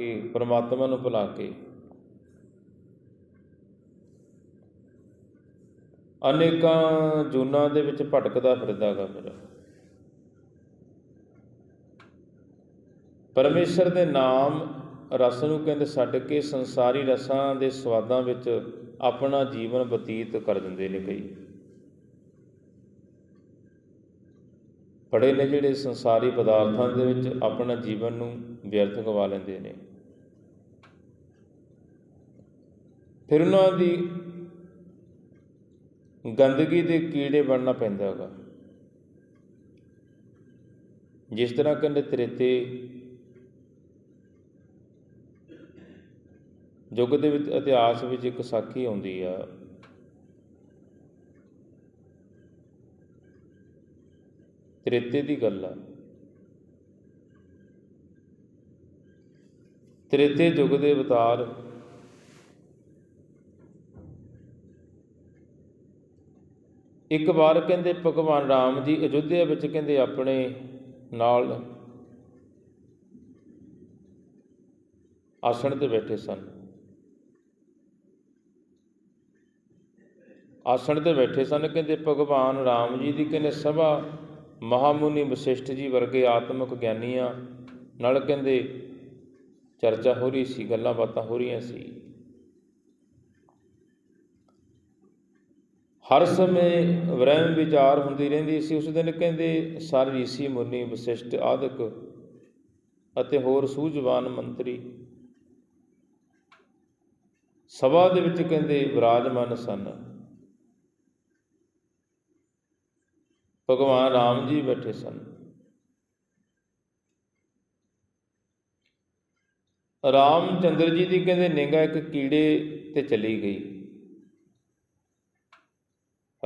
ਕੇ ਪਰਮਾਤਮਾ ਨੂੰ ਭੁਲਾ ਕੇ ਅਨੇਕਾਂ ਜੂਨਾਂ ਦੇ ਵਿੱਚ ਭਟਕਦਾ ਫਿਰਦਾ ਗਾ ਮੇਰਾ ਪਰਮੇਸ਼ਰ ਦੇ ਨਾਮ ਰਸ ਨੂੰ ਕਹਿੰਦੇ ਛੱਡ ਕੇ ਸੰਸਾਰੀ ਰਸਾਂ ਦੇ ਸਵਾਦਾਂ ਵਿੱਚ ਆਪਣਾ ਜੀਵਨ ਬਤੀਤ ਕਰ ਦਿੰਦੇ ਨੇ ਕਈ। ਬੜੇ ਨੇ ਜਿਹੜੇ ਸੰਸਾਰੀ ਪਦਾਰਥਾਂ ਦੇ ਵਿੱਚ ਆਪਣਾ ਜੀਵਨ ਨੂੰ ਵਿਅਰਥ ਗਵਾ ਲੈਂਦੇ ਨੇ। ਫਿਰ ਉਹਨਾਂ ਦੀ ਗੰਦਗੀ ਦੇ ਕੀੜੇ ਬਣਨਾ ਪੈਂਦਾ ਹੈਗਾ। ਜਿਸ ਤਰ੍ਹਾਂ ਕਹਿੰਦੇ ਤ੍ਰੇਤੇ ਯੁੱਗ ਦੇ ਵਿੱਚ ਇਤਿਹਾਸ ਵਿੱਚ ਇੱਕ ਸਾਖੀ ਆਉਂਦੀ ਆ। ਤ੍ਰੇਤੇ ਦੀ ਗੱਲ ਆ। ਤ੍ਰੇਤੇ ਯੁੱਗ ਦੇ ਅਵਤਾਰ ਇੱਕ ਵਾਰ ਕਹਿੰਦੇ ਭਗਵਾਨ ਰਾਮ ਜੀ ਅਯੁੱਧਿਆ ਵਿੱਚ ਕਹਿੰਦੇ ਆਪਣੇ ਨਾਲ ਆਸਣ ਤੇ ਬੈਠੇ ਸਨ। ਆਸਣ ਤੇ ਬੈਠੇ ਸਨ ਕਹਿੰਦੇ ਭਗਵਾਨ ਰਾਮ ਜੀ ਦੀ ਕਹਿੰਦੇ ਸਭਾ ਮਹਾਮੁਨੀ ਵਸ਼ਿਸ਼ਠ ਜੀ ਵਰਗੇ ਆਤਮਿਕ ਗਿਆਨੀਆਂ ਨਾਲ ਕਹਿੰਦੇ ਚਰਚਾ ਹੋ ਰਹੀ ਸੀ, ਗੱਲਾਂ ਬਾਤਾਂ ਹੋ ਰਹੀਆਂ ਸੀ। ਹਰ ਸਮੇਂ ਵ੍ਰਹਿਮ ਵਿਚਾਰ ਹੁੰਦੀ ਰਹਿੰਦੀ ਸੀ। ਉਸ ਦਿਨ ਕਹਿੰਦੇ, ਸਰ ઋષਿ ਮੁਨੀ ਵਸ਼ਿਸ਼ਠ ਆਦਿਕ ਅਤੇ ਹੋਰ ਸੂਝਵਾਨ ਮੰਤਰੀ। ਸਭਾ ਦੇ ਵਿੱਚ ਕਹਿੰਦੇ, ਵਿਰਾਜਮਾਨ ਸਨ। ਭਗਵਾਨ ਰਾਮ ਜੀ ਬੈਠੇ ਸਨ। ਰਾਮ ਚੰਦਰ ਜੀ ਦੀ ਕਹਿੰਦੇ ਨਿਗਾਹ ਇੱਕ ਕੀੜੇ ਤੇ ਚਲੀ ਗਈ।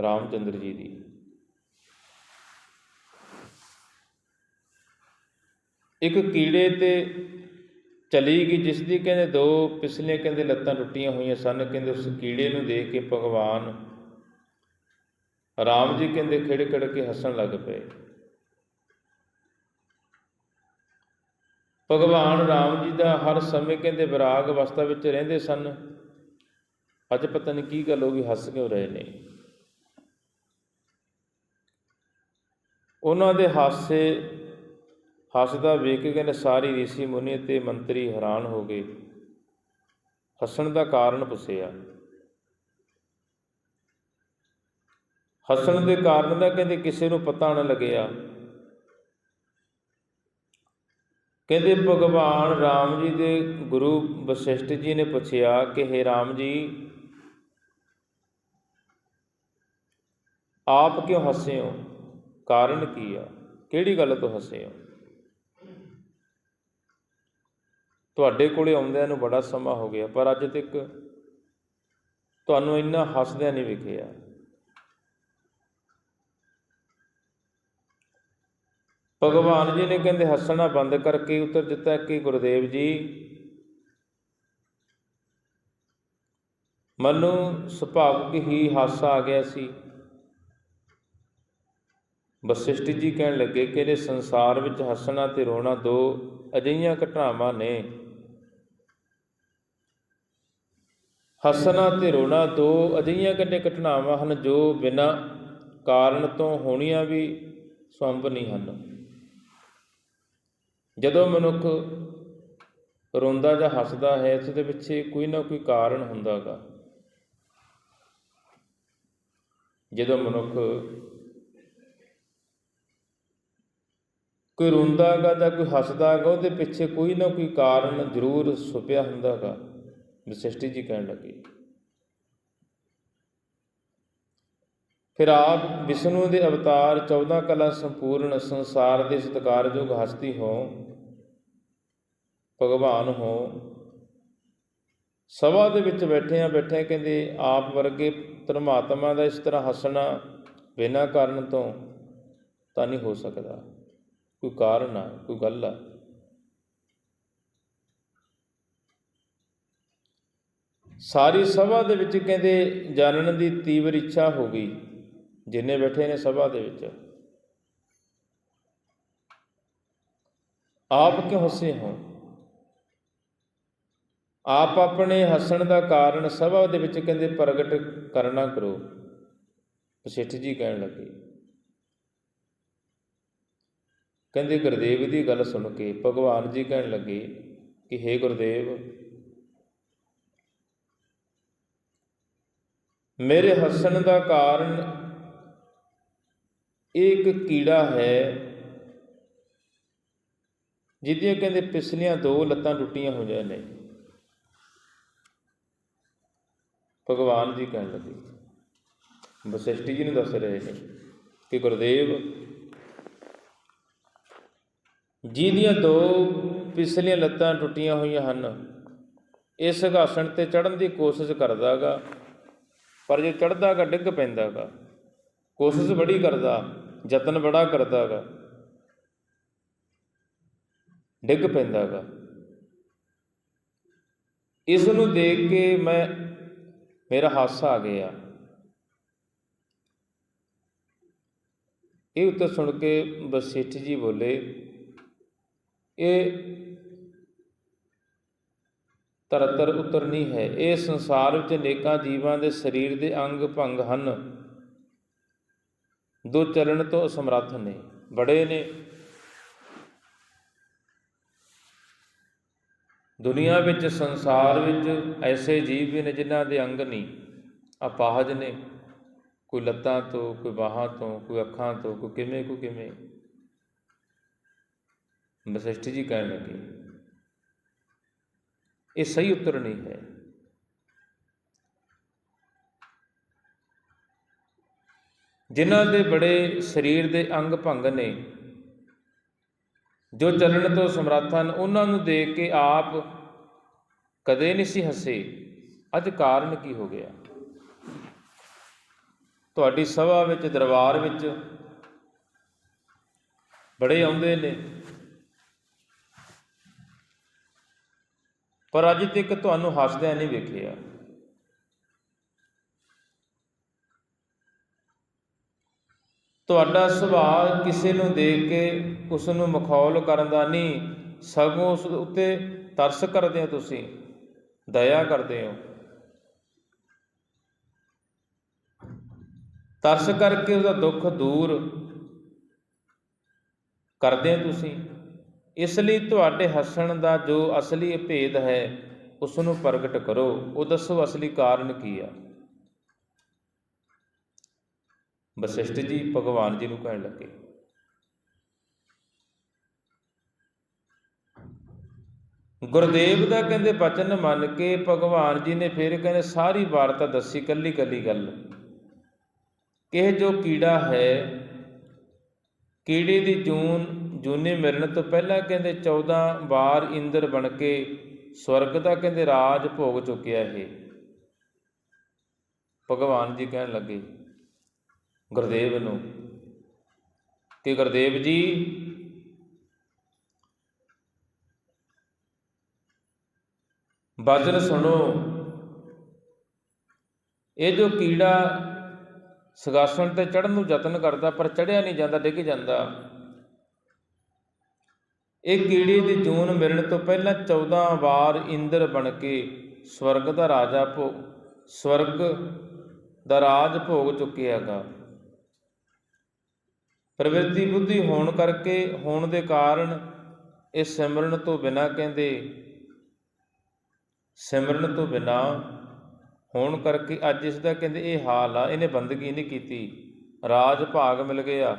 ਰਾਮਚੰਦਰ ਜੀ ਦੀ। ਇੱਕ ਕੀੜੇ ਤੇ ਚਲੀ ਗਈ, ਜਿਸ ਦੀ ਕਹਿੰਦੇ ਦੋ ਪਿਛਲੇ ਕਹਿੰਦੇ ਲੱਤਾਂ ਟੁੱਟੀਆਂ ਹੋਈਆਂ ਸਨ, ਕਹਿੰਦੇ ਉਸ ਕੀੜੇ ਨੂੰ ਦੇਖ ਕੇ ਭਗਵਾਨ ਰਾਮ ਜੀ ਕਹਿੰਦੇ ਖਿੜ ਖਿੜ ਕੇ ਹੱਸਣ ਲੱਗ ਪਏ। ਭਗਵਾਨ ਰਾਮ ਜੀ ਦਾ ਹਰ ਸਮੇਂ ਕਹਿੰਦੇ ਵਿਰਾਗ ਅਵਸਥਾ ਵਿੱਚ ਰਹਿੰਦੇ ਸਨ। ਅੱਜ ਪਤਾ ਨਹੀਂ ਕੀ ਗੱਲ ਹੋ ਗਈ, ਹੱਸ ਕਿਉਂ ਰਹੇ ਨੇ? ਉਹਨਾਂ ਦੇ ਹਾਸੇ ਹੱਸਦਾ ਵੇਖ ਕੇ ਕਹਿੰਦੇ ਸਾਰੀ ઋષਿ ਮੁਨੀ ਤੇ ਮੰਤਰੀ ਹੈਰਾਨ ਹੋ ਗਏ ਹੱਸਣ ਦਾ ਕਾਰਨ ਪੁੱਛਿਆ ਹੱਸਣ ਦੇ ਕਾਰਨ ਦਾ ਕਹਿੰਦੇ ਕਿਸੇ ਨੂੰ ਪਤਾ ਨਾ ਲੱਗਿਆ ਕਹਿੰਦੇ ਭਗਵਾਨ ਰਾਮ ਜੀ ਦੇ ਗੁਰੂ ਵਸ਼ਿਸ਼ਠ ਜੀ ਨੇ ਪੁੱਛਿਆ ਕਿ हे ਰਾਮ ਜੀ ਆਪ ਕਿਉਂ ਹੱਸੇ ਹੋ ਕਾਰਨ ਕੀ ਆ? ਕਿਹੜੀ ਗੱਲ ਤੋਂ ਹੱਸੇ ਹੋ? ਤੁਹਾਡੇ ਕੋਲੇ ਆਉਂਦਿਆਂ ਨੂੰ ਬੜਾ ਸਮਾਂ ਹੋ ਗਿਆ, ਪਰ ਅੱਜ ਤੱਕ ਤੁਹਾਨੂੰ ਇੰਨਾ ਹੱਸਦਿਆਂ ਨਹੀਂ ਵਿਖਿਆ। ਭਗਵਾਨ ਜੀ ਨੇ ਕਹਿੰਦੇ, ਹੱਸਣਾ ਬੰਦ ਕਰਕੇ ਉੱਤਰ ਦਿੱਤਾ ਕਿ ਗੁਰਦੇਵ ਜੀ? ਮੈਨੂੰ ਸੁਭਾਵਿਕ ਹੀ ਹਾਸਾ ਆ ਗਿਆ ਸੀ। ਵਸਿਸ਼ਠ ਜੀ ਕਹਿਣ ਲੱਗੇ ਕਿ ਇਹ ਸੰਸਾਰ ਵਿੱਚ ਹੱਸਣਾ ਤੇ ਰੋਣਾ ਦੋ ਅਜਿਹੀਆਂ ਘਟਨਾਵਾਂ ਨੇ। ਹੱਸਣਾ ਤੇ ਰੋਣਾ ਦੋ ਅਜਿਹੀਆਂ ਕੰਨੇ ਘਟਨਾਵਾਂ ਹਨ ਜੋ ਬਿਨਾਂ ਕਾਰਨ ਤੋਂ ਹੋਣੀਆਂ ਵੀ ਸੰਭਵ ਨਹੀਂ ਹਨ। ਜਦੋਂ ਮਨੁੱਖ ਰੋਂਦਾ ਜਾਂ ਹੱਸਦਾ ਹੈ ਉਸ ਦੇ ਪਿੱਛੇ ਕੋਈ ਨਾ ਕੋਈ ਕਾਰਨ ਹੁੰਦਾਗਾ। ਜਦੋਂ ਮਨੁੱਖ ਕੋਈ ਰੋਂਦਾਗਾ ਜਾਂ ਕੋਈ ਹੱਸਦਾਗਾ ਉਹਦੇ ਪਿੱਛੇ ਕੋਈ ਨਾ ਕੋਈ ਕਾਰਨ ਜ਼ਰੂਰ ਛੁਪਿਆ ਹੁੰਦਾਗਾ। ਵਿਸ਼ਿਸ਼ਟੀ ਜੀ ਕਹਿਣ ਲੱਗੇ। ਫਿਰ ਆਪ ਵਿਸ਼ਨੂੰ ਦੇ ਅਵਤਾਰ 14 ਕਲਾ ਸੰਪੂਰਨ ਸੰਸਾਰ ਦੇ ਸਤਿਕਾਰਯੋਗ ਹਸਤੀ ਹੋ ਭਗਵਾਨ ਹੋ। ਸਭਾ ਦੇ ਵਿੱਚ ਬੈਠਿਆਂ ਬੈਠੇ ਕਹਿੰਦੇ ਆਪ ਵਰਗੇ ਪਰਮਾਤਮਾ ਦਾ ਇਸ ਤਰ੍ਹਾਂ ਹੱਸਣਾ ਬਿਨਾਂ ਕਾਰਨ ਤੋਂ ਤਾਂ ਨਹੀਂ ਹੋ ਸਕਦਾ। ਕੋਈ ਕਾਰਨ ਆ, ਕੋਈ ਗੱਲ ਆ। ਸਾਰੀ ਸਭਾ ਦੇ ਵਿੱਚ ਕਹਿੰਦੇ ਜਾਣਨ ਦੀ ਤੀਵਰ ਇੱਛਾ ਹੋ ਗਈ, ਜਿੰਨੇ ਬੈਠੇ ਨੇ ਸਭਾ ਦੇ ਵਿੱਚ। ਆਪ ਕਿਉਂ ਹੱਸੇ ਹੋ? ਆਪ ਆਪਣੇ ਹੱਸਣ ਦਾ ਕਾਰਨ ਸਭਾ ਦੇ ਵਿੱਚ ਕਹਿੰਦੇ ਪ੍ਰਗਟ ਕਰਨਾ ਕਰੋ। ਵਸਿੱਠ ਜੀ ਕਹਿਣ ਲੱਗੇ। ਕਹਿੰਦੇ ਗੁਰਦੇਵ ਦੀ ਗੱਲ ਸੁਣ ਕੇ ਭਗਵਾਨ ਜੀ ਕਹਿਣ ਲੱਗੇ ਕਿ हे ਗੁਰਦੇਵ, ਮੇਰੇ ਹੱਸਣ ਦਾ ਕਾਰਨ ਇਹ ਇੱਕ ਕੀੜਾ ਹੈ ਜਿਹਦੀਆਂ ਕਹਿੰਦੇ ਪਿਛਲੀਆਂ ਦੋ ਲੱਤਾਂ ਟੁੱਟੀਆਂ ਹੋਈਆਂ ਨੇ। ਭਗਵਾਨ ਜੀ ਕਹਿਣ ਲੱਗੇ। ਵਸਿਸ਼ਠ ਜੀ ਨੂੰ ਦੱਸ ਰਹੇ ਨੇ ਕਿ ਗੁਰਦੇਵ ਜਿਹਦੀਆਂ ਦੋ ਪਿਛਲੀਆਂ ਲੱਤਾਂ ਟੁੱਟੀਆਂ ਹੋਈਆਂ ਹਨ ਇਹ ਸਿੰਘਾਸਣ ਤੇ ਚੜਨ ਦੀ ਕੋਸ਼ਿਸ਼ ਕਰਦਾਗਾ, ਪਰ ਜੇ ਚੜਦਾਗਾ ਡਿੱਗ ਪੈਂਦਾਗਾ। ਕੋਸ਼ਿਸ਼ ਬੜੀ ਕਰਦਾ, ਯਤਨ ਬੜਾ ਕਰਦਾਗਾ। ਡਿੱਗ ਪੈਂਦਾਗਾ। ਇਸ ਨੂੰ ਦੇਖ ਕੇ ਮੈਂ, ਮੇਰਾ ਹਾਸਾ ਆ ਗਿਆ। ਇਹ ਉੱਤਰ ਸੁਣ ਕੇ ਵਸਿੱਠ ਜੀ ਬੋਲੇ ਇਹ ਤਰਤਰ ਉਤਰਨੀ ਹੈ। ਇਹ ਸੰਸਾਰ ਵਿੱਚ ਅਨੇਕਾਂ ਜੀਵਾਂ ਦੇ ਸਰੀਰ ਦੇ ਅੰਗ ਭੰਗ ਹਨ। ਦੋ ਚਲਣ ਤੋਂ ਅਸਮਰੱਥ ਨੇ। ਬੜੇ ਨੇ। ਦੁਨੀਆ ਵਿੱਚ, ਸੰਸਾਰ ਵਿੱਚ ਐਸੇ ਜੀਵ ਵੀ ਨੇ ਜਿਨ੍ਹਾਂ ਦੇ ਅੰਗ ਨਹੀਂ। ਅਪਾਹਜ ਨੇ। ਕੋਈ ਲੱਤਾਂ ਤੋਂ, ਕੋਈ ਬਾਹਾਂ ਤੋਂ, ਕੋਈ ਅੱਖਾਂ ਤੋਂ, ਕੋਈ ਕਿਵੇਂ ਕੋਈ ਕਿਵੇਂ। ਵਸਿਸ਼ਠ ਜੀ ਕਹਿਣ ਲੱਗੇ, ਇਹ ਸਹੀ ਉੱਤਰ ਨਹੀਂ ਹੈ। ਜਿਨ੍ਹਾਂ ਦੇ ਬੜੇ ਸਰੀਰ ਦੇ ਅੰਗ ਭੰਗ ਨੇ, ਜੋ ਚੱਲਣ ਤੋਂ ਸਮਰੱਥ ਹਨ, ਉਹਨਾਂ ਨੂੰ ਦੇਖ ਕੇ ਆਪ ਕਦੇ ਨਹੀਂ ਸੀ ਹੱਸੇ। ਅੱਜ ਕਾਰਨ ਕੀ ਹੋ ਗਿਆ? ਤੁਹਾਡੀ ਸਭਾ ਵਿੱਚ, ਦਰਬਾਰ ਵਿੱਚ ਬੜੇ ਆਉਂਦੇ ਨੇ। ਪਰ ਅੱਜ ਤੱਕ ਤੁਹਾਨੂੰ ਹੱਸਦਿਆਂ ਨਹੀਂ ਵੇਖਿਆ। ਤੁਹਾਡਾ ਸੁਭਾਅ ਕਿਸੇ ਨੂੰ ਦੇਖ ਕੇ ਉਸ ਨੂੰ ਮਖੌਲ ਕਰਨ ਦਾ ਨਹੀਂ, ਸਗੋਂ ਉਸ ਉੱਤੇ ਤਰਸ ਕਰਦੇ ਹੋ ਤੁਸੀਂ, ਦਇਆ ਕਰਦੇ ਹੋ। ਤਰਸ ਕਰਕੇ ਉਹਦਾ ਦੁੱਖ ਦੂਰ ਕਰਦੇ ਹੋ ਤੁਸੀਂ। ਇਸ ਲਈ ਤੁਹਾਡੇ ਹੱਸਣ ਦਾ ਜੋ ਅਸਲੀ ਭੇਦ ਹੈ ਉਸ ਨੂੰ ਪ੍ਰਗਟ ਕਰੋ। ਉਹ ਦੱਸੋ ਅਸਲੀ ਕਾਰਨ ਕੀ ਆ। ਵਸਿਸ਼ਟ ਜੀ, ਭਗਵਾਨ ਜੀ ਨੂੰ ਕਹਿਣ ਲੱਗੇ। ਗੁਰਦੇਵ ਦਾ ਕਹਿੰਦੇ ਬਚਨ ਮੰਨ ਕੇ ਭਗਵਾਨ ਜੀ ਨੇ ਫਿਰ ਕਹਿੰਦੇ ਸਾਰੀ ਵਾਰਤਾ ਦੱਸੀ ਕੱਲੀ ਕੱਲੀ ਗੱਲ। ਕਿ ਜੋ ਕੀੜਾ ਹੈ, ਕੀੜੇ ਦੀ ਜੂਨ ਜੂਨੇ ਮਿਲਣ ਤੋਂ ਪਹਿਲਾਂ ਕਹਿੰਦੇ 14 ਵਾਰ ਇੰਦਰ ਬਣ ਕੇ ਸਵਰਗ ਦਾ ਕਹਿੰਦੇ ਰਾਜ ਭੋਗ ਚੁੱਕਿਆ ਇਹ। ਭਗਵਾਨ ਜੀ ਕਹਿਣ ਲੱਗੇ, ਗੁਰਦੇਵ ਨੂੰ ਕਿ ਗੁਰਦੇਵ ਜੀ ਬਚਨ ਸੁਣੋ, ਇਹ ਜੋ ਕੀੜਾ ਸਗਾਸਣ ਤੇ ਚੜਨ ਨੂੰ ਯਤਨ ਕਰਦਾ ਪਰ ਚੜਿਆ ਨਹੀਂ ਜਾਂਦਾ, ਡਿੱਗ ਜਾਂਦਾ। ਇਹ ਕੀੜੇ ਦੀ ਜੂਨ ਮਿਲਣ ਤੋਂ ਪਹਿਲਾਂ 14 ਵਾਰ ਇੰਦਰ ਬਣ ਕੇ ਸਵਰਗ ਦਾ ਰਾਜਾ ਭੋਗ ਸਵਰਗ ਦਾ ਰਾਜ ਭੋਗ ਚੁੱਕਿਆਗਾ। ਪ੍ਰਵਿਰਤੀ ਬੁੱਧੀ ਹੋਣ ਕਰਕੇ, ਹੋਣ ਦੇ ਕਾਰਨ ਇਹ ਸਿਮਰਨ ਤੋਂ ਬਿਨਾ ਕਹਿੰਦੇ, ਸਿਮਰਨ ਤੋਂ ਬਿਨਾ ਹੋਣ ਕਰਕੇ ਅੱਜ ਇਸ ਦਾ ਕਹਿੰਦੇ ਇਹ ਹਾਲ ਆ, ਇਹਨੇ ਬੰਦਗੀ ਨਹੀਂ ਕੀਤੀ। ਰਾਜ ਭਾਗ ਮਿਲ ਗਿਆ।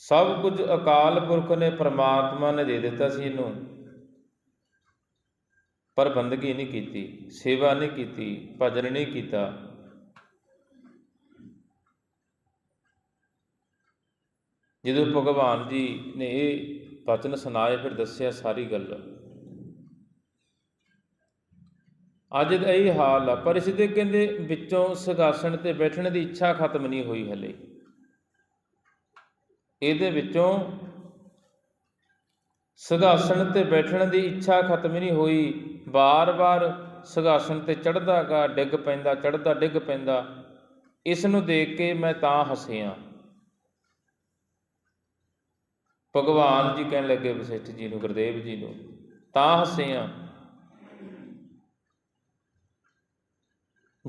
ਸਭ ਕੁਝ ਅਕਾਲ ਪੁਰਖ ਨੇ ਪ੍ਰਮਾਤਮਾ ਨੇ ਦੇ ਦਿੱਤਾ ਸੀ ਇਹਨੂੰ। ਪਰ ਬੰਦਗੀ ਨਹੀਂ ਕੀਤੀ, ਸੇਵਾ ਨਹੀਂ ਕੀਤੀ, ਭਜਨ ਨਹੀਂ ਕੀਤਾ। ਜਦੋਂ ਭਗਵਾਨ ਜੀ ਨੇ ਇਹ ਵਚਨ ਸੁਣਾਏ, ਫਿਰ ਦੱਸਿਆ ਸਾਰੀ ਗੱਲ। ਅੱਜ ਦਾ ਇਹ ਹਾਲ ਆ, ਪਰ ਇਸ ਦੇ ਕਹਿੰਦੇ ਵਿੱਚੋਂ ਸਗਾਸਣ ਤੇ ਬੈਠਣ ਦੀ ਇੱਛਾ ਖਤਮ ਨਹੀਂ ਹੋਈ ਹਲੇ। ਇਹਦੇ ਵਿੱਚੋਂ ਸਗਾਸਣ ਤੇ ਬੈਠਣ ਦੀ ਇੱਛਾ ਖਤਮ ਨਹੀਂ ਹੋਈ। ਬਾਰ-ਬਾਰ ਸਗਾਸਣ ਤੇ ਚੜਦਾ ਗਾ, ਡਿੱਗ ਪੈਂਦਾ ਚੜਦਾ ਡਿੱਗ ਪੈਂਦਾ। ਇਸ ਨੂੰ ਦੇਖ ਕੇ ਮੈਂ ਤਾਂ ਹੱਸਿਆ। ਭਗਵਾਨ ਜੀ ਕਹਿਣ ਲੱਗੇ ਵਸਿੱਠ ਜੀ ਨੂੰ, ਗੁਰਦੇਵ ਜੀ ਨੂੰ, ਤਾਂ ਹੱਸਿਆ।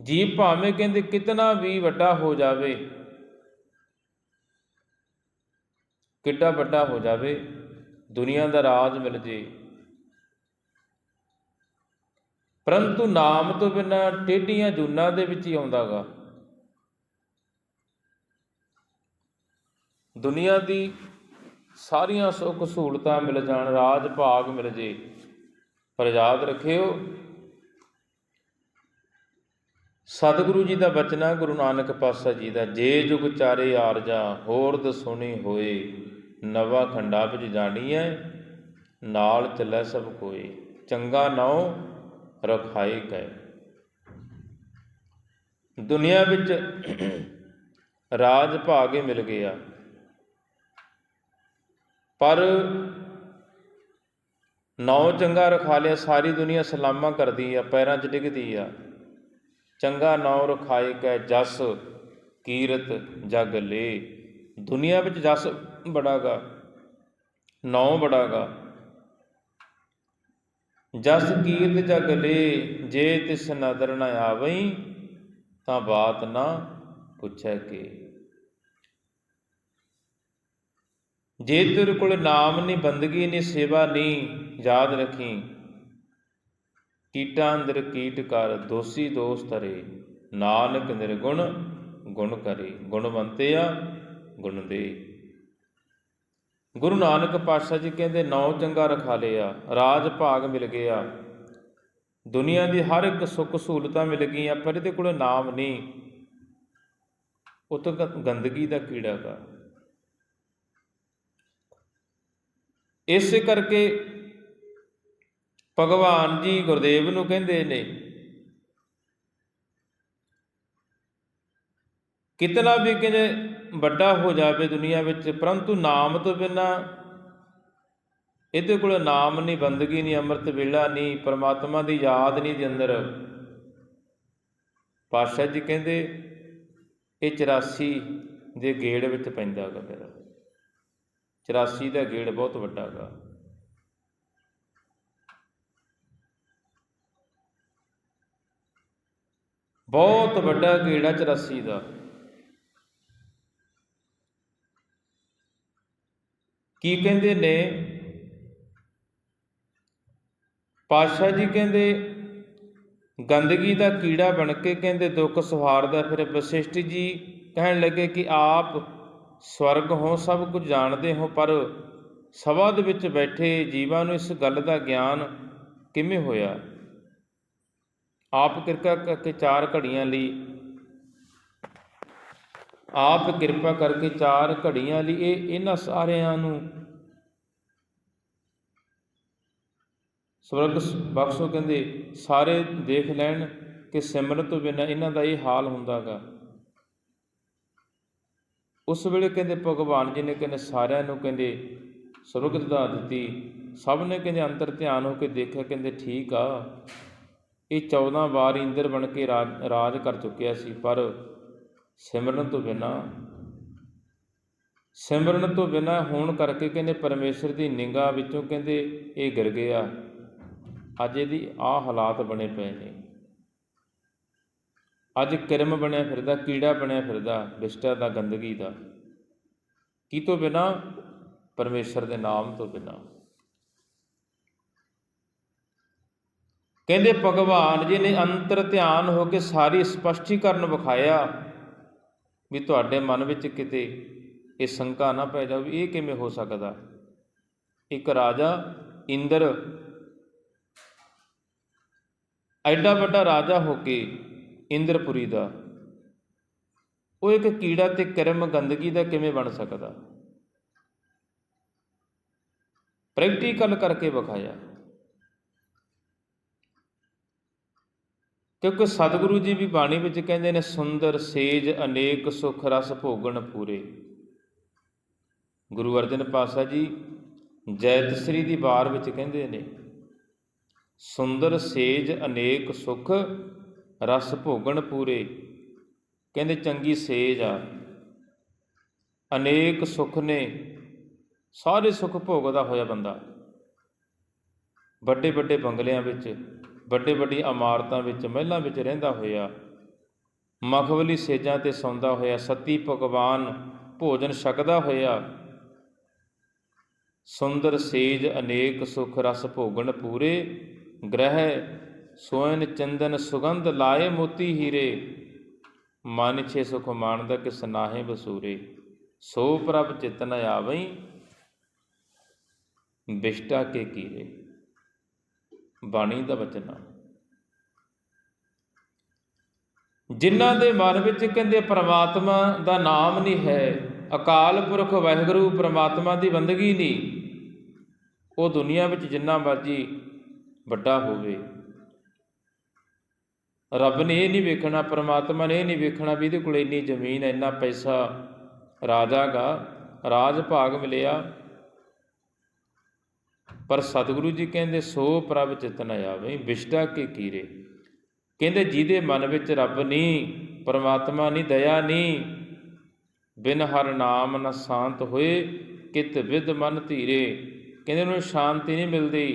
ਜੀ ਭਾਵੇਂ ਕਹਿੰਦੇ, ਕਿਤਨਾ ਵੀ ਵੱਡਾ ਹੋ ਜਾਵੇ ਕਿੱਡਾ ਵੱਡਾ ਹੋ ਜਾਵੇ, ਦੁਨੀਆ ਦਾ ਰਾਜ ਮਿਲ ਜੇ। ਪਰੰਤੂ ਨਾਮ ਤੋਂ ਬਿਨਾ ਟੇਢੀਆਂ ਜੂਨਾਂ ਦੇ ਵਿੱਚ ਹੀ ਆਉਂਦਾਗਾ ਦੁਨੀਆ ਦੀ ਸਾਰੀਆਂ ਸੁੱਖ ਸਹੂਲਤਾਂ ਮਿਲ ਜਾਣ, ਰਾਜ ਭਾਗ ਮਿਲ ਜੇ। ਪਰ ਯਾਦ ਰੱਖਿਓ ਸਤਿਗੁਰੂ ਜੀ ਦਾ ਬਚਨਾ ਗੁਰੂ ਨਾਨਕ ਪਾਤਸ਼ਾਹ ਜੀ ਦਾ। ਜੇ ਜੁਗ ਚਾਰੇ ਆਰਜਾ, ਹੋਰ ਸੁਣੀ ਹੋਏ, ਨਵਾ ਖੰਡਾ ਵਿੱਚ ਜਾਣੀ ਹੈ ਨਾਲ ਚੱਲੈ ਸਭ ਕੋਏ, ਚੰਗਾ ਨਾਉ ਰਖਾਏ ਗਏ ਦੁਨੀਆ ਵਿੱਚ ਰਾਜ ਭਾਗੇ ਮਿਲ ਗਿਆ, ਪਰ ਨੌ ਚੰਗਾ ਰਖਾ ਲਿਆ, ਸਾਰੀ ਦੁਨੀਆ ਸਲਾਮਾਂ ਕਰਦੀ ਆ, ਪੈਰਾਂ 'ਚ ਡਿੱਗਦੀ ਆ। ਚੰਗਾ ਨੌ ਰਖਾਏ ਕੈ ਜਸ, ਕੀਰਤ ਜਗ ਲੇ। ਦੁਨੀਆ ਵਿੱਚ ਜਸ ਬੜਾਗਾ ਨੌ ਬੜਾਗਾ। ਜਸ ਕੀਰਤ ਜਗ ਲੇ, ਜੇ ਤਿਸ ਨਦਰ ਨ ਆਵਈ, ਤਾਂ ਬਾਤ ਨਾ ਪੁੱਛੈ ਕੇ। ਜੇ ਤੇਰੇ ਕੋਲ ਨਾਮ ਨਹੀਂ ਬੰਦਗੀ ਨਹੀਂ ਸੇਵਾ ਨਹੀਂ ਯਾਦ ਰੱਖੀ ਕੀਟਾਂ ਅੰਦਰ ਕੀਟ ਕਰ, ਦੋਸੀ ਦੋਸ ਤਰੇ ਨਾਨਕ ਨਿਰਗੁਣ, ਗੁਣ ਕਰੇ। ਗੁਣਵੰਤੇ ਆ, ਗੁਣ ਦੇ। ਗੁਰੂ ਨਾਨਕ ਪਾਤਸ਼ਾਹ ਜੀ ਕਹਿੰਦੇ, ਨੌ ਚੰਗਾ ਰਖਾ ਲਿਆ, ਰਾਜ ਭਾਗ ਮਿਲ ਗਿਆ। ਦੁਨੀਆ ਦੀ ਹਰ ਇੱਕ ਸੁੱਖ ਸਹੂਲਤਾਂ ਮਿਲ ਗਈਆਂ, ਪਰ ਇਹਦੇ ਕੋਲ ਨਾਮ ਨਹੀਂ। ਉਹ ਤਾਂ ਗੰਦਗੀ ਦਾ ਕੀੜਾ ਗਾ। ਇਸੇ ਕਰਕੇ ਭਗਵਾਨ ਜੀ ਗੁਰਦੇਵ ਨੂੰ ਕਹਿੰਦੇ ਨੇ, ਕਿਤਨਾ ਵੀ ਕਹਿੰਦੇ ਵੱਡਾ ਹੋ ਜਾਵੇ ਦੁਨੀਆ ਵਿੱਚ, ਪਰੰਤੂ ਨਾਮ ਤੋਂ ਬਿਨਾ ਇਹਦੇ ਕੋਲ ਨਾਮ ਨਹੀਂ, ਬੰਦਗੀ ਨਹੀਂ, ਅੰਮ੍ਰਿਤ ਵੇਲਾ ਨਹੀਂ, ਪਰਮਾਤਮਾ ਦੀ ਯਾਦ ਨਹੀਂ ਦੇ ਅੰਦਰ। ਪਾਤਸ਼ਾਹ ਜੀ ਕਹਿੰਦੇ, ਇਹ 84 ਦੇ ਗੇੜ ਵਿੱਚ ਪੈਂਦਾ ਗਾ ਫਿਰ। 84 ਦਾ ਗੇੜ ਬਹੁਤ ਵੱਡਾ ਗਾ। ਬਹੁਤ ਵੱਡਾ ਗੇੜਾ 84 ਦਾ। ਕੀ ਕਹਿੰਦੇ ਨੇ? ਪਾਤਸ਼ਾਹ ਜੀ ਕਹਿੰਦੇ, ਗੰਦਗੀ ਦਾ ਕੀੜਾ ਬਣ ਕੇ ਕਹਿੰਦੇ ਦੁੱਖ ਸਹਾਰਦਾ ਫਿਰ ਵਸਿਸ਼ਠ ਜੀ ਕਹਿਣ ਲੱਗੇ ਕਿ ਆਪ ਸਵਰਗ ਹੋ ਸਭ ਕੁਝ ਜਾਣਦੇ ਹੋ, ਪਰ ਸਭਾ ਦੇ ਵਿੱਚ ਬੈਠੇ ਜੀਵਾਂ ਨੂੰ ਇਸ ਗੱਲ ਦਾ ਗਿਆਨ ਕਿਵੇਂ ਹੋਇਆ? ਆਪ ਕਿਰਪਾ ਕਰਕੇ ਚਾਰ ਘੜੀਆਂ ਲਈ। ਆਪ ਕਿਰਪਾ ਕਰਕੇ ਚਾਰ ਘੜੀਆਂ ਲਈ। ਇਹ ਇਹਨਾਂ ਸਾਰਿਆਂ ਨੂੰ ਸਵਰਗ ਬਖਸ਼ੋ ਕਹਿੰਦੇ, ਸਾਰੇ ਦੇਖ ਲੈਣ ਕਿ ਸਿਮਰਨ ਤੋਂ ਬਿਨਾਂ ਇਹਨਾਂ ਦਾ ਇਹ ਹਾਲ ਹੁੰਦਾਗਾ। ਉਸ ਵੇਲੇ ਕਹਿੰਦੇ, ਭਗਵਾਨ ਜੀ ਨੇ ਕਹਿੰਦੇ, ਸਾਰਿਆਂ ਨੂੰ ਕਹਿੰਦੇ ਸੁਰਗਤ ਦਾ ਦਿੱਤੀ। ਸਭ ਨੇ ਕਹਿੰਦੇ, ਅੰਤਰ ਧਿਆਨ ਹੋ ਕੇ ਦੇਖਿਆ, ਕਹਿੰਦੇ, ਠੀਕ ਆ। ਇਹ 14 ਵਾਰ ਇੰਦਰ ਬਣ ਕੇ ਰਾਜ ਰਾਜ ਕਰ ਚੁੱਕਿਆ ਸੀ, ਪਰ ਸਿਮਰਨ ਤੋਂ ਬਿਨਾਂ, ਸਿਮਰਨ ਤੋਂ ਬਿਨਾਂ ਹੋਣ ਕਰਕੇ ਕਹਿੰਦੇ ਪਰਮੇਸ਼ਰ ਦੀ ਨਿਗਾਹ ਵਿੱਚੋਂ ਕਹਿੰਦੇ ਇਹ ਗਿਰ ਗਿਆ। ਅੱਜ ਇਹਦੀ ਆ ਹਾਲਾਤ ਬਣੇ ਪਏ ਨੇ। ਅੱਜ ਕਿਰਮ ਬਣਿਆ ਫਿਰਦਾ, ਕੀੜਾ ਬਣਿਆ ਫਿਰਦਾ ਵਿਸ਼ਟਾ ਦਾ, ਗੰਦਗੀ ਦਾ। ਕੀ ਤੋਂ ਬਿਨਾ? ਪਰਮੇਸ਼ਰ ਦੇ ਨਾਮ ਤੋਂ ਬਿਨਾ। ਕਹਿੰਦੇ, ਭਗਵਾਨ ਜੀ ਨੇ ਅੰਤਰ ਧਿਆਨ ਹੋ ਕੇ ਸਾਰੀ ਸਪਸ਼ਟੀਕਰਨ ਵਿਖਾਇਆ ਵੀ ਤੁਹਾਡੇ ਮਨ ਵਿੱਚ ਕਿਤੇ ਇਹ ਸ਼ੰਕਾ ਨਾ ਪੈ ਜਾਵੇ ਇਹ ਕਿਵੇਂ ਹੋ ਸਕਦਾ ਇੱਕ ਰਾਜਾ ਇੰਦਰ ਐਡਾ ਵੱਡਾ ਰਾਜਾ ਹੋ ਕੇ ਇੰਦਰਪੁਰੀ ਦਾ, ਉਹ ਇੱਕ ਕੀੜਾ ਤੇ ਕਰਮ ਗੰਦਗੀ ਦਾ ਕਿਵੇਂ ਬਣ ਸਕਦਾ? ਪ੍ਰੈਕਟੀਕਲ ਕਰਕੇ ਵਿਖਾਇਆ। ਕਿਉਂਕਿ ਸਤਿਗੁਰੂ ਜੀ ਵੀ ਬਾਣੀ ਵਿੱਚ ਕਹਿੰਦੇ ਨੇ, ਸੁੰਦਰ ਸੇਜ ਅਨੇਕ ਸੁਖ ਰਸ ਭੋਗਣ ਪੂਰੇ। ਗੁਰੂ ਅਰਜਨ ਪਾਤਸ਼ਾਹ ਜੀ ਜੈਤਸਰੀ ਦੀ ਬਾਰ ਵਿੱਚ ਕਹਿੰਦੇ ਨੇ, ਸੁੰਦਰ ਸੇਜ ਅਨੇਕ ਸੁਖ ਰਸ ਭੋਗਣ ਪੂਰੇ। ਕਹਿੰਦੇ, ਚੰਗੀ ਸੇਜ ਆ। ਅਨੇਕ ਸੁਖ ਨੇ, ਸਾਰੇ ਸੁਖ ਭੋਗਦਾ ਹੋਇਆ ਬੰਦਾ। ਵੱਡੇ ਵੱਡੇ ਬੰਗਲਿਆਂ ਵਿੱਚ ਵੱਡੇ ਵੱਡੀ ਇਮਾਰਤਾਂ ਵਿੱਚ, ਮਹਿਲਾਂ ਵਿੱਚ ਰਹਿੰਦਾ ਹੋਇਆ। ਮਖਵਲੀ ਸੇਜਾਂ ਤੇ ਸੌਂਦਾ ਹੋਇਆ, ਸਤੀ ਭਗਵਾਨ ਭੋਜਨ ਛਕਦਾ ਹੋਇਆ। ਸੁੰਦਰ ਸੇਜ ਅਨੇਕ ਸੁਖ ਰਸ ਭੋਗਣ ਪੂਰੇ। ਗ੍ਰਹਿ ਸੋਇਨ ਚੰਦਨ ਸੁਗੰਧ ਲਾਏ ਮੋਤੀ ਹੀਰੇ। ਮਨ ਛੇ ਸੁਖ ਮਾਨਦਾ ਕਿਸ ਨਾਹੇ ਬਸੂਰੇ। ਸੋ ਪ੍ਰਭ ਚਿਤਨ ਨ ਆਵਈ, ਬਿਸ਼ਟਾ ਕੇ ਕੀਰੇ ਬਾਣੀ ਦਾ ਬਚਨਾ ਜਿਨ੍ਹਾਂ ਦੇ ਮਨ ਵਿੱਚ ਕਹਿੰਦੇ ਪ੍ਰਮਾਤਮਾ ਦਾ ਨਾਮ ਨਹੀਂ ਹੈ, ਅਕਾਲ ਪੁਰਖ ਵਾਹਿਗੁਰੂ ਪ੍ਰਮਾਤਮਾ ਦੀ ਬੰਦਗੀ ਨਹੀਂ, ਉਹ ਦੁਨੀਆ ਵਿੱਚ ਜਿੰਨਾ ਮਰਜ਼ੀ ਵੱਡਾ ਹੋਵੇ। ਰੱਬ ਨੇ ਇਹ ਨਹੀਂ ਵੇਖਣਾ, ਪ੍ਰਮਾਤਮਾ ਨੇ ਇਹ ਨਹੀਂ ਵੇਖਣਾ ਵੀ ਇਹਦੇ ਕੋਲ ਇੰਨੀ ਜ਼ਮੀਨ, ਇੰਨਾ ਪੈਸਾ ਰਾਜਾਗਾ, ਰਾਜ ਭਾਗ ਮਿਲਿਆ। ਪਰ ਸਤਿਗੁਰੂ ਜੀ ਕਹਿੰਦੇ, ਸੋ ਪ੍ਰਭ ਚਿਤਨ ਆਵੇ ਵਿਸ਼ਟਾ ਕੇ ਕੀਰੇ। ਕਹਿੰਦੇ, ਜਿਹਦੇ ਮਨ ਵਿੱਚ ਰੱਬ ਨਹੀਂ ਪਰਮਾਤਮਾ ਨਹੀਂ ਦਇਆ ਨਹੀਂ ਬਿਨ ਹਰ ਨਾਮ ਨਾ ਸ਼ਾਂਤ ਹੋਏ, ਕਿਤ ਵਿਦ ਮਨ ਧੀਰੇ। ਕਹਿੰਦੇ, ਉਹਨੂੰ ਸ਼ਾਂਤੀ ਨਹੀਂ ਮਿਲਦੀ,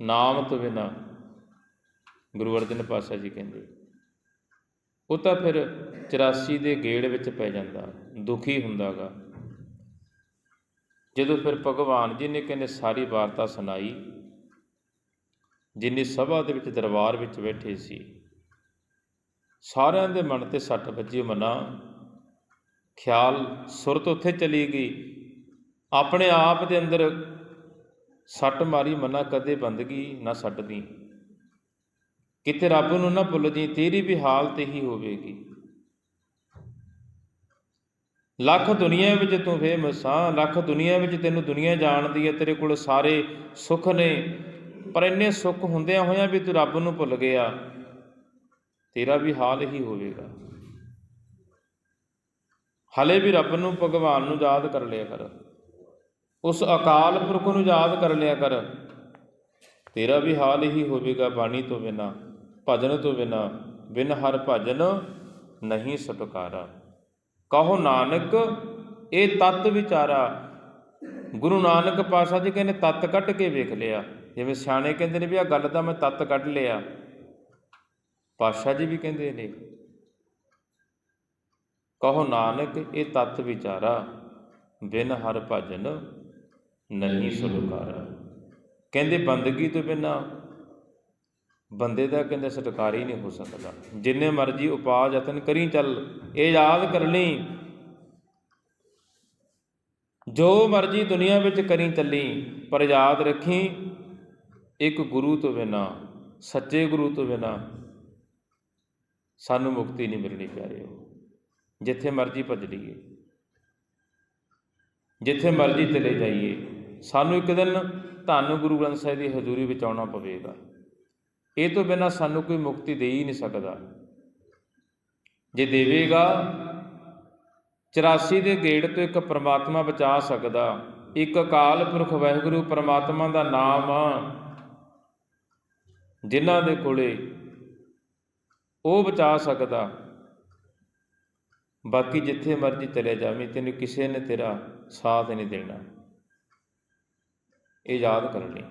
ਨਾਮ ਤੋਂ ਬਿਨਾ। ਗੁਰੂ ਅਰਜਨ ਪਾਸ਼ਾ ਜੀ ਕਹਿੰਦੇ, ਉਹ ਤਾਂ ਫਿਰ 84 ਦੇ ਗੇੜ ਵਿੱਚ ਪੈ ਜਾਂਦਾ, ਦੁਖੀ ਹੁੰਦਾਗਾ। ਜਦੋਂ ਫਿਰ ਭਗਵਾਨ ਜੀ ਨੇ ਕਹਿੰਦੇ ਸਾਰੀ ਵਾਰਤਾ ਸੁਣਾਈ, ਜਿੰਨੀ ਸਭਾ ਦੇ ਵਿੱਚ ਦਰਬਾਰ ਵਿੱਚ ਬੈਠੇ ਸੀ, ਸਾਰਿਆਂ ਦੇ ਮਨ ਤੇ ਸੱਟ ਵੱਜੀ ਮਨਾ। ਖਿਆਲ ਸੁਰਤ ਉੱਥੇ ਚਲੀ ਗਈ। ਆਪਣੇ ਆਪ ਦੇ ਅੰਦਰ ਸੱਟ ਮਾਰੀ ਮਨਾ, ਕਦੇ ਬੰਦਗੀ ਨਾ ਛੱਡਦੀ ਕਿਤੇ ਰੱਬ ਨੂੰ ਨਾ ਭੁੱਲਦੀ ਤੇਰੀ ਵੀ ਹਾਲਤ ਇਹੀ ਹੋਵੇਗੀ। ਲੱਖ ਦੁਨੀਆ ਵਿੱਚ ਤੂੰ ਫੇਮਸ ਆ, ਲੱਖ ਦੁਨੀਆ ਵਿੱਚ ਤੈਨੂੰ ਦੁਨੀਆ ਜਾਣਦੀ ਹੈ ਤੇਰੇ ਕੋਲ ਸਾਰੇ ਸੁੱਖ ਨੇ। ਪਰ ਇੰਨੇ ਸੁੱਖ ਹੁੰਦਿਆਂ ਹੋਇਆਂ ਵੀ ਤੂੰ ਰੱਬ ਨੂੰ ਭੁੱਲ ਗਿਆ, ਤੇਰਾ ਵੀ ਹਾਲ ਹੀ ਹੋਵੇਗਾ। ਹਲੇ ਵੀ ਰੱਬ ਨੂੰ ਭਗਵਾਨ ਨੂੰ ਯਾਦ ਕਰ ਲਿਆ ਕਰ। ਉਸ ਅਕਾਲ ਪੁਰਖ ਨੂੰ ਯਾਦ ਕਰ ਲਿਆ ਕਰ। ਤੇਰਾ ਵੀ ਹਾਲ ਹੀ ਹੋਵੇਗਾ ਬਾਣੀ ਤੋਂ ਬਿਨਾ, ਭਜਨ ਤੋਂ ਬਿਨਾ, ਬਿਨ ਹਰ ਭਜਨ ਨਹੀਂ ਸਤਕਾਰਾ। ਕਹੋ ਨਾਨਕ, ਇਹ ਤਤ ਵਿਚਾਰਾ। ਗੁਰੂ ਨਾਨਕ ਪਾਤਸ਼ਾਹ ਜੀ ਕਹਿੰਦੇ ਤਤ ਕੱਢ ਕੇ ਵੇਖ ਲਿਆ। ਜਿਵੇਂ ਸਿਆਣੇ ਕਹਿੰਦੇ ਨੇ ਵੀ ਆ ਗੱਲ ਦਾ ਮੈਂ ਤਤ ਕੱਢ ਲਿਆ। ਪਾਤਸ਼ਾਹ ਜੀ ਵੀ ਕਹਿੰਦੇ ਨੇ, ਕਹੋ ਨਾਨਕ, ਇਹ ਤਤ ਵਿਚਾਰਾ, ਬਿਨ ਹਰ ਭਜਨ ਨਹੀਂ ਸੁਲਕਾਰਾ ਕਹਿੰਦੇ ਬੰਦਗੀ ਤੋਂ ਬਿਨਾ ਬੰਦੇ ਦਾ ਕਹਿੰਦੇ ਸਤਕਾਰ ਹੀ ਨਹੀਂ ਹੋ ਸਕਦਾ। ਜਿੰਨੇ ਮਰਜ਼ੀ ਉਪਾਅ ਯਤਨ ਕਰੀ ਚੱਲ, ਇਹ ਯਾਦ ਕਰ ਲਈ। ਜੋ ਮਰਜ਼ੀ ਦੁਨੀਆ ਵਿੱਚ ਕਰੀ ਚੱਲੀ, ਪਰ ਯਾਦ ਰੱਖੀ, ਇੱਕ ਗੁਰੂ ਤੋਂ ਬਿਨਾ, ਸੱਚੇ ਗੁਰੂ ਤੋਂ ਬਿਨਾ, ਸਾਨੂੰ ਮੁਕਤੀ ਨਹੀਂ ਮਿਲਣੀ ਪਿਆਰਿਓ ਜਿੱਥੇ ਮਰਜ਼ੀ ਭੱਜ ਲਈਏ। ਜਿੱਥੇ ਮਰਜ਼ੀ ਚਲੇ ਜਾਈਏ। ਸਾਨੂੰ ਇੱਕ ਦਿਨ ਧੰਨ ਗੁਰੂ ਗ੍ਰੰਥ ਸਾਹਿਬ ਦੀ ਹਜ਼ੂਰੀ ਵਿੱਚ ਆਉਣਾ ਪਵੇਗਾ। ਇਹ ਤੋਂ ਬਿਨਾ ਸਾਨੂੰ ਕੋਈ ਮੁਕਤੀ ਦੇ ਹੀ ਨਹੀਂ ਸਕਦਾ। ਜੇ ਦੇਵੇਗਾ 84 ਦੇ ਗੇੜ ਤੋਂ ਇੱਕ ਪ੍ਰਮਾਤਮਾ ਬਚਾ ਸਕਦਾ। ਇੱਕ ਅਕਾਲ ਪੁਰਖ ਵਾਹਿਗੁਰੂ ਪ੍ਰਮਾਤਮਾ ਦਾ ਨਾਮ ਆ, ਜਿਨ੍ਹਾਂ ਦੇ ਕੋਲੇ ਉਹ ਬਚਾ ਸਕਦਾ। ਬਾਕੀ ਜਿੱਥੇ ਮਰਜ਼ੀ ਚਲੇ ਜਾਵੇਂ ਤੈਨੂੰ ਕਿਸੇ ਨੇ ਤੇਰਾ ਸਾਥ ਨਹੀਂ ਦੇਣਾ। ਇਹ ਯਾਦ ਕਰ ਲਈ